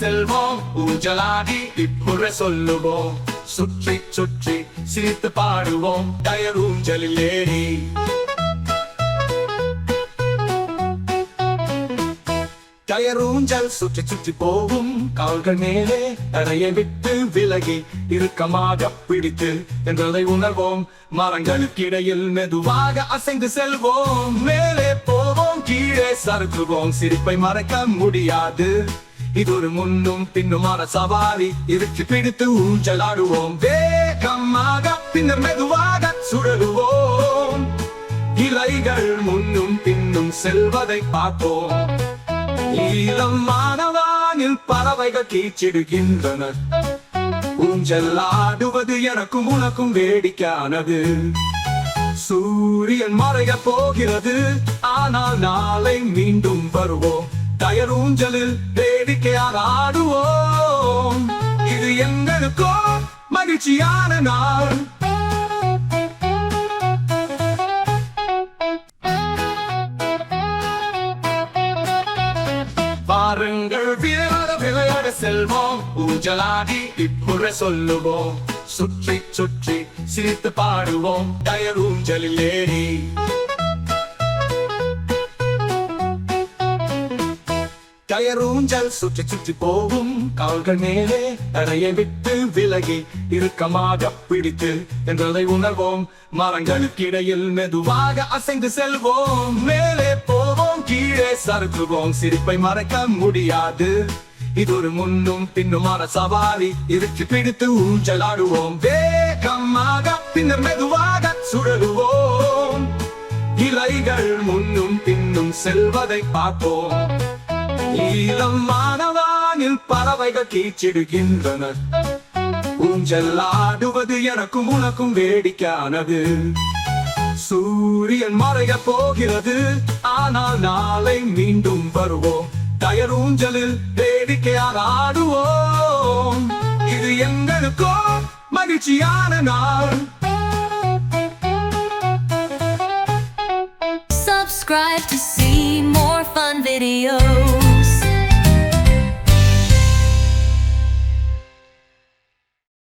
செல்வோம் ஊஞ்சலாடி இப்புற சொல்லுவோம். சுற்றி சுற்றி சிரித்து பாடுவோம் டயர் ஊஞ்சலில் ஏறி. ஊஞ்சல் சுற்றி சுற்றி போகும். கால்கள் மேலே தடையை விட்டு விலகி இறுக்கமாக பிடித்து என்றதை உணர்வோம். மரங்களுக்கிடையில் மெதுவாக அசைந்து செல்வோம். மேலே போவோம் கீழே சறுக்குவோம். சிரிப்பை மறக்க முடியாது. இது ஒரு முன்னும் பின்னுமான சவாரி. இருக்கு பிடித்து ஊஞ்சல் ஆடுவோம். வேகமாக பின்னர் மெதுவாக சுழலுவோம். இலைகள் முன்னும் பின்னும் செல்வதை பார்ப்போம். ஈழம் மாணவானில் பறவைகள் கீச்சிடுகின்றனர் ஊஞ்சல் ஆடுவது எனக்கும் உனக்கும் வேடிக்கையானது. சூரியன் மறைய போகிறது. ஆனால் நாளை மீண்டும் வருவோம். டயர் வேடிக்கையாக ஆடுவோம். இது எங்களுக்கோ மகிழ்ச்சியான நாள். பாருங்கள் வீரர விளையாட செல்வோம். ஊஞ்சலாடி இப்புற சொல்லுவோம். சுற்றி சுற்றி சிரித்து பாடுவோம். டயர் ஊஞ்சலில் ஏறி. டயரூஞ்சல் சுற்றி சுற்றி போகும். கால்கள் மேலே தடையை விட்டு விலகி இறுக்கமாக பிடித்து என்றதை உணர்வோம். மரங்களுக்கிடையில் மெதுவாக அசைந்து செல்வோம். மேலே போவோம் கீழே சறுக்குவோம். சிரிப்பை மறக்க முடியாது. இது ஒரு முன்னும் பின்னுமான சவாரி. இறுக்கி பிடித்து ஊஞ்சலாடுவோம் வேகமாக பின்னர் மெதுவாக சுழலுவோம். இலைகள் முன்னும் பின்னும் செல்வதை பார்ப்போம். நீலம் மானவானில் பறவைகள் கீச்சிடுகின்றனர் ஊஞ்சல் ஆடுவது எனக்கும் உனக்கும் வேடிக்கையானது. சூரியன் மறைய போகிறது ஆனால் நாளை மீண்டும் வருவோம். டயர் ஊஞ்சலில் வேடிக்கையாக ஆடுவோம். இது எங்களுக்கோ மகிழ்ச்சியான நாள். Subscribe to